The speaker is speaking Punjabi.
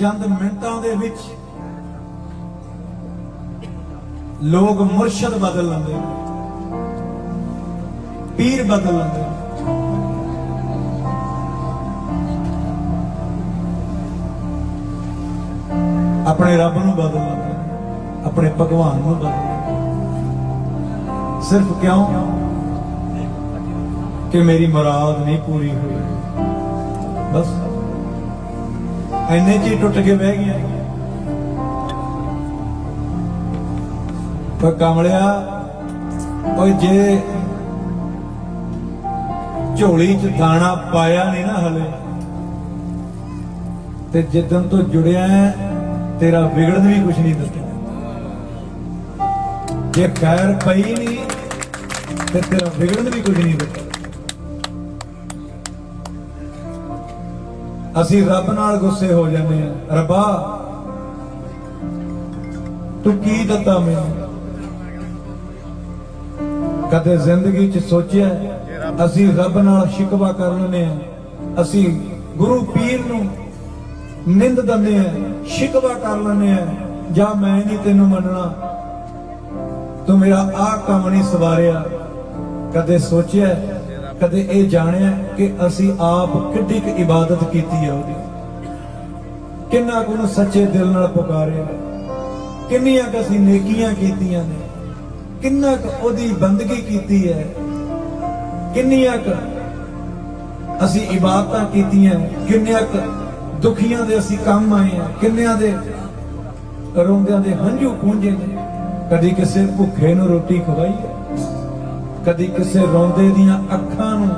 ਚੰਦ ਮਿੰਟਾਂ ਦੇ ਵਿੱਚ ਲੋਕ ਮੁਰਸ਼ਦ ਬਦਲ ਲੈਂਦੇ ਪੀਰ ਬਦਲ ਲੈਂਦੇ ਆਪਣੇ ਰੱਬ ਨੂੰ ਬਦਲ ਲੈਂਦੇ ਆਪਣੇ ਭਗਵਾਨ ਨੂੰ ਬਦਲ ਲੈਂਦੇ ਨੇ। ਸਿਰਫ ਕਿਉਂ? ਕਿ ਮੇਰੀ ਮੁਰਾਦ ਨਹੀਂ ਪੂਰੀ ਹੋਈ। ਬਸ। ਐਨੇ ਚ ਟੁੱਟ ਕੇ ਬਹਿ ਗਿਆ। ਪਰ ਕਮਲਿਆ, ਓਏ ਜੇ ਝੋਲੀ ਚ ਦਾਣਾ ਪਾਇਆ ਨਹੀਂ ਨਾ ਹਲੇ, ਤੇ ਜਿੱਦਨ ਤੋਂ ਜੁੜਿਆ ਤੇਰਾ ਵਿਗੜਨ ਵੀ ਕੁਛ ਨਹੀਂ ਦਿੱਤਾ। ਜੇ ਖੈਰ ਪਈ ਨਹੀਂ ਤੇ ਤੇਰਾ ਵਿਗੜਨ ਵੀ ਕੁਝ ਨਹੀਂ ਦਿੱਤਾ। ਅਸੀਂ ਰੱਬ ਨਾਲ ਗੁੱਸੇ ਹੋ ਜਾਂਦੇ ਆ ਰੱਬਾ, ਤੂੰ ਕੀ ਦਿੱਤਾ ਮੈਨੂੰ? ਕਦੇ ਜ਼ਿੰਦਗੀ 'ਚ ਸੋਚਿਆ ਅਸੀਂ ਰੱਬ ਨਾਲ ਸ਼ਿਕਵਾ ਕਰ ਲੈਂਦੇ ਆ ਅਸੀਂ ਗੁਰੂ ਪੀਰ ਨੂੰ ਨਿੰਦ ਦਿੰਦੇ ਆ ਸ਼ਿਕਵਾ ਕਰ ਲੈਂਦੇ ਆ ਜਾਂ ਮੈਂ ਨਹੀਂ ਤੈਨੂੰ ਮੰਨਣਾ, ਤੂੰ ਮੇਰਾ ਆਹ ਕੰਮ ਨਹੀਂ ਸਵਾਰਿਆ। ਕਦੇ ਸੋਚਿਆ ਕਦੇ ਇਹ ਜਾਣਿਆ ਕਿ ਅਸੀਂ ਆਪ ਕਿੱਡੀ ਕੁ ਇਬਾਦਤ ਕੀਤੀ ਹੈ ਉਹਦੀ? ਕਿੰਨਾ ਕੁ ਨੂੰ ਸੱਚੇ ਦਿਲ ਨਾਲ ਪੁਕਾਰਿਆ? ਕਿੰਨੀਆਂ ਕੁ ਅਸੀਂ ਨੇਕੀਆਂ ਕੀਤੀਆਂ ਨੇ? ਕਿੰਨਾ ਕੁ ਉਹਦੀ ਬੰਦਗੀ ਕੀਤੀ ਹੈ? ਕਿੰਨੀਆਂ ਕੁ ਅਸੀਂ ਇਬਾਦਤਾਂ ਕੀਤੀਆਂ ਕਿੰਨਿਆਂ ਕੁ ਦੁਖੀਆਂ ਦੇ ਅਸੀਂ ਕੰਮ ਆਏ ਆ? ਕਿੰਨਿਆਂ ਦੇ ਰੋਂਦਿਆਂ ਦੇ ਹੰਝੂ ਪੂੰਝੇ ਨੇ? ਕਦੀ ਕਿਸੇ ਭੁੱਖੇ ਨੂੰ ਰੋਟੀ ਖਵਾਈ ਹੈ? ਕਦੀ ਕਿਸੇ ਰੋਂਦੇ ਦੀਆਂ ਅੱਖਾਂ ਨੂੰ